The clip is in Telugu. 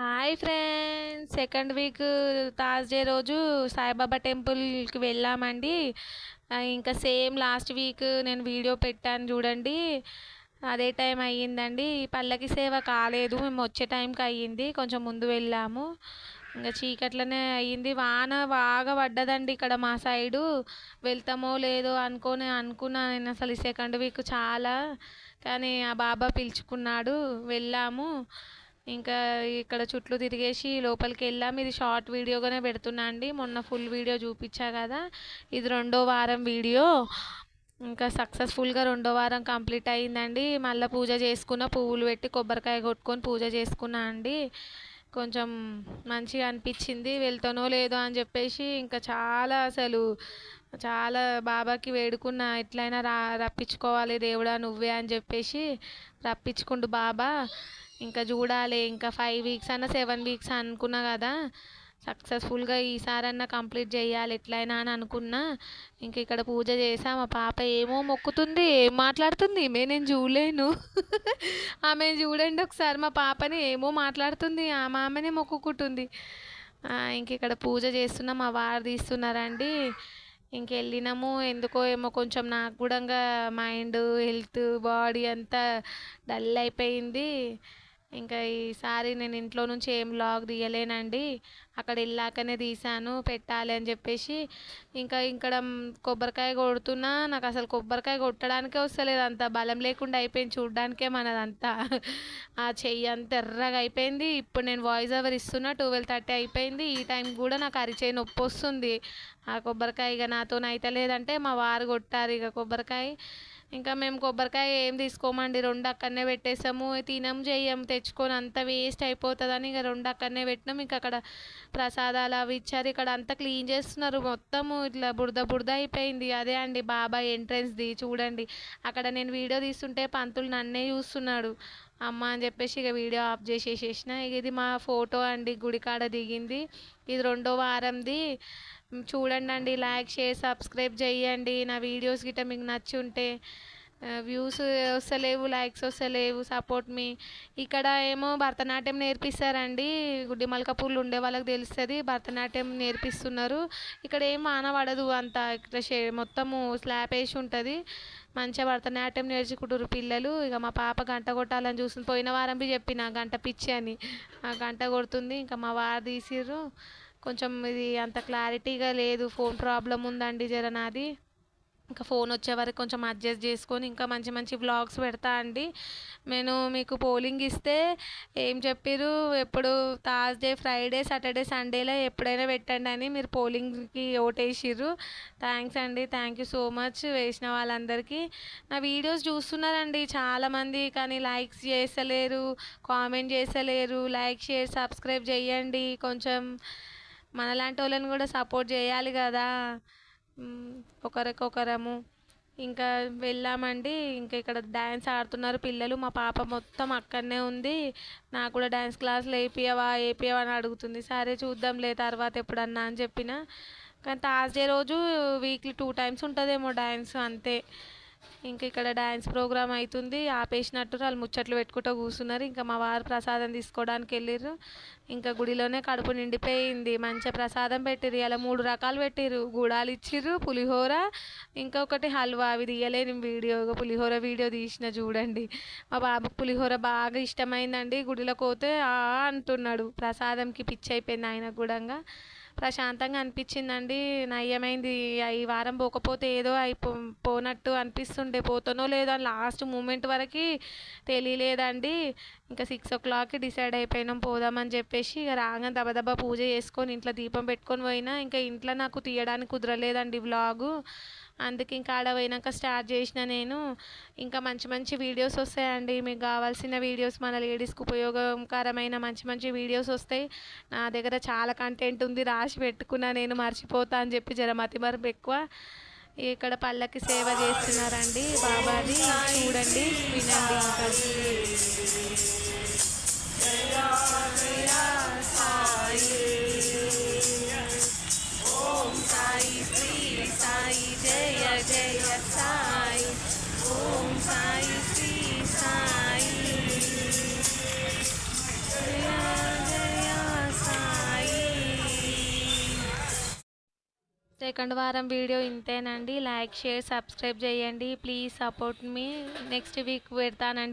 Hi friends. Second week Thursday రోజు సాయిబాబా టెంపుల్కి వెళ్ళామండి. ఇంకా సేమ్ లాస్ట్ వీక్ నేను వీడియో పెట్టాను చూడండి. అదే టైం అయ్యిందండి. పల్లకి సేవ కాలేదు. మేము వచ్చే టైంకి అయ్యింది. కొంచెం ముందు వెళ్ళాము. ఇంకా చీకట్లనే అయ్యింది. వాన బాగా పడ్డదండి ఇక్కడ మా సైడు. వెళ్తామో లేదో అనుకొని అనుకున్నా నేను అసలు ఈ సెకండ్ వీక్ చాలా. కానీ ఆ బాబా పిలుచుకున్నాడు. వెళ్ళాము. ఇంకా ఇక్కడ చుట్లు తిరిగేసి లోపలికి వెళ్ళాం. ఇది షార్ట్ వీడియోగానే పెడుతున్నా అండి. మొన్న ఫుల్ వీడియో చూపించా కదా. ఇది రెండో వారం వీడియో. ఇంకా సక్సెస్ఫుల్గా రెండో వారం కంప్లీట్ అయ్యిందండి మళ్ళీ పూజ చేసుకున్న పువ్వులు పెట్టి కొబ్బరికాయ కొట్టుకొని పూజ చేసుకున్నా అండి. కొంచెం మంచిగా అనిపించింది. వెళ్తానో లేదో అని చెప్పేసి ఇంకా చాలా అసలు చాలా బాబాకి వేడుకున్న ఎట్లయినా రా రప్పించుకోవాలి దేవుడా నువ్వే అని చెప్పేసి రప్పించుకుండు బాబా. ఇంకా చూడాలి ఇంకా ఫైవ్ వీక్స్ అన్న సెవెన్ వీక్స్ అనుకున్నా కదా సక్సెస్ఫుల్గా ఈసారన్నా కంప్లీట్ చేయాలి ఎట్లయినా అని అనుకున్నా ఇంక ఇక్కడ పూజ చేసా మా పాప ఏమో మొక్కుతుంది ఏం మాట్లాడుతుంది ఈమె నేను చూడలేను. ఆమె చూడండి ఒకసారి మా పాపని ఏమో మాట్లాడుతుంది ఆమె ఆమెనే మొక్కుకుంటుంది. ఇంక ఇక్కడ పూజ చేస్తున్నా మా వారు తీస్తున్నారండి. ఇంకెళ్ళినాము ఎందుకో ఏమో కొంచెం నాకు కూడా మైండ్ హెల్త్ బాడీ అంతా డల్ అయిపోయింది. ఇంకా ఈసారి నేను ఇంట్లో నుంచి ఏం లాగ్ తీయలేనండి. అక్కడ వెళ్ళాకనే తీసాను పెట్టాలి అని చెప్పేసి. ఇంకా ఇక్కడ కొబ్బరికాయ కొడుతున్నా నాకు అసలు కొబ్బరికాయ కొట్టడానికే వస్తలేదు అంత. బలం లేకుండా అయిపోయింది చూడడానికే మనదంతా. ఆ చెయ్యి అంత ఎర్రగా అయిపోయింది. ఇప్పుడు నేను వాయిస్ ఓవర్ ఇస్తున్నా ట్వెల్వ్ థర్టీ అయిపోయింది. ఈ టైం కూడా నాకు అరిచేయి నొప్పి వస్తుంది. ఆ కొబ్బరికాయ ఇక నాతో అయితే లేదంటే మా వారు కొట్టారు ఇక కొబ్బరికాయ. ఇంకా మేము కొబ్బరికాయ ఏం తీసుకోమండి రెండు అక్కడనే పెట్టేసాము తినం చేయం తెచ్చుకొని అంత వేస్ట్ అయిపోతుందని ఇక రెండు అక్కడనే పెట్టినాం. ఇంకా అక్కడ ప్రసాదాలు అవి ఇచ్చారు. ఇక్కడ అంతా క్లీన్ చేస్తున్నారు. మొత్తము ఇట్లా బురద బురద అయిపోయింది. అదే అండి బాబాయ్ ఎంట్రెన్స్ది చూడండి. అక్కడ నేను వీడియో తీస్తుంటే పంతులు నన్నే చూస్తున్నాడు. అమ్మ అని చెప్పేసి ఇక వీడియో ఆఫ్ చేసేసేసిన. ఇక ఇది మా ఫోటో అండి గుడికాడ దిగింది. ఇది రెండో వారంది. చూడండి అండి లైక్ షేర్ సబ్స్క్రైబ్ చేయండి. నా వీడియోస్ గిట్ట మీకు నచ్చి ఉంటే Uh, వ్యూస్ uh, వస్తలేవు లైక్స్ వస్తలేవు సపోర్ట్ మీ ఇక్కడ ఏమో భరతనాట్యం నేర్పిస్తారండి. గుడ్డి మల్కపూర్లు ఉండే వాళ్ళకి తెలుస్తుంది భరతనాట్యం నేర్పిస్తున్నారు. ఇక్కడ ఏం వాన పడదు అంత. ఇక్కడ షే మొత్తము స్లాబ్ వేసి ఉంటుంది. మంచిగా భరతనాట్యం నేర్చుకుంటారు పిల్లలు. ఇక మా పాప గంట కొట్టాలని చూస్తుంది. పోయిన వారం బి చెప్పిన గంట పిచ్చి అని. ఆ గంట కొడుతుంది. ఇంకా మా వారు తీసిర్రు. కొంచెం ఇది అంత క్లారిటీగా లేదు. ఫోన్ ప్రాబ్లం ఉందండి జర నాది. ఇంకా ఫోన్ వచ్చే వరకు కొంచెం అడ్జస్ట్ చేసుకొని ఇంకా మంచి మంచి వ్లాగ్స్ పెడతా అండి. నేను మీకు పోలింగ్ ఇస్తే ఏం చెప్పారు? ఎప్పుడు థర్స్డే ఫ్రైడే సాటర్డే సండేలో ఎప్పుడైనా పెట్టండి అని మీరు పోలింగ్కి ఓటేసిర్రు. థ్యాంక్స్ అండి. థ్యాంక్ యూ సో మచ్ వేసిన వాళ్ళందరికీ. నా వీడియోస్ చూస్తున్నారండి చాలామంది కానీ లైక్స్ చేసలేరు కామెంట్ చేస్తలేరు. లైక్ షేర్ సబ్స్క్రైబ్ చేయండి. కొంచెం మనలాంటి వాళ్ళని కూడా సపోర్ట్ చేయాలి కదా. ఒకరికొకరము ఇంకా వెళ్ళామండి. ఇంకా ఇక్కడ డ్యాన్స్ ఆడుతున్నారు పిల్లలు. మా పాప మొత్తం అక్కడనే ఉంది. నాకు కూడా డ్యాన్స్ క్లాస్లో వేపియవా వేపియవా అని అడుగుతుంది. సరే చూద్దాంలే తర్వాత ఎప్పుడన్నా అని చెప్పిన. కానీ థర్స్డే రోజు వీక్లీ టూ టైమ్స్ ఉంటుందేమో డ్యాన్స్ అంతే. ఇంకా ఇక్కడ డ్యాన్స్ ప్రోగ్రామ్ అవుతుంది ఆపేసినట్టు వాళ్ళు ముచ్చట్లు పెట్టుకుంటూ కూర్చున్నారు. ఇంకా మా వారు ప్రసాదం తీసుకోవడానికి వెళ్ళిర్రు. ఇంకా గుడిలోనే కడుపు నిండిపోయింది. మంచిగా ప్రసాదం పెట్టిరు ఇలా మూడు రకాలు పెట్టిరు గుడాలు ఇచ్చిర్రు పులిహోర. ఇంకొకటి హల్వా. అవి తీయలేని వీడియో. పులిహోర వీడియో తీసిన చూడండి. మా బాబుకు పులిహోర బాగా ఇష్టమైందండి. గుడిలోకి పోతే ఆ అంటున్నాడు. ప్రసాదంకి పిచ్చి అయిపోయింది ఆయన కూడా. ప్రశాంతంగా అనిపించిందండి. నయ్యమైంది. ఈ వారం పోకపోతే ఏదో అయిపో పోనట్టు అనిపిస్తుండే. పోతానో లేదో అని లాస్ట్ మూమెంట్ వరకు తెలియలేదండి. ఇంకా సిక్స్ ఓ క్లాక్కి డిసైడ్ అయిపోయినాం. పోదామని చెప్పేసి ఇక రాగానే దబదబా పూజ చేసుకొని ఇంట్లో దీపం పెట్టుకొని పోయినా. ఇంకా ఇంట్లో నాకు తీయడానికి కుదరలేదండి వ్లాగు. అందుకే ఇంకా ఆడ పోయినాక స్టార్ట్ చేసిన నేను. ఇంకా మంచి మంచి వీడియోస్ వస్తాయండి. మీకు కావాల్సిన వీడియోస్ మన లేడీస్కి ఉపయోగకరమైన మంచి మంచి వీడియోస్ వస్తాయి. నా దగ్గర చాలా కంటెంట్ ఉంది. రాసి పెట్టుకున్నా నేను మర్చిపోతా అని చెప్పి జరమతి మరపు ఎక్కువ. ఇక్కడ పళ్ళకి సేవ చేస్తున్నారండి. బాబాది. చూడండి వినండి జయ సాయి ఓం సాయి శ్రీ సాయి. సెకండ్ వారం వీడియో ఇంతేనండి. లైక్ షేర్ సబ్స్క్రైబ్ చేయండి. ప్లీజ్ సపోర్ట్ మీ. నెక్స్ట్ వీక్ పెడతానండి.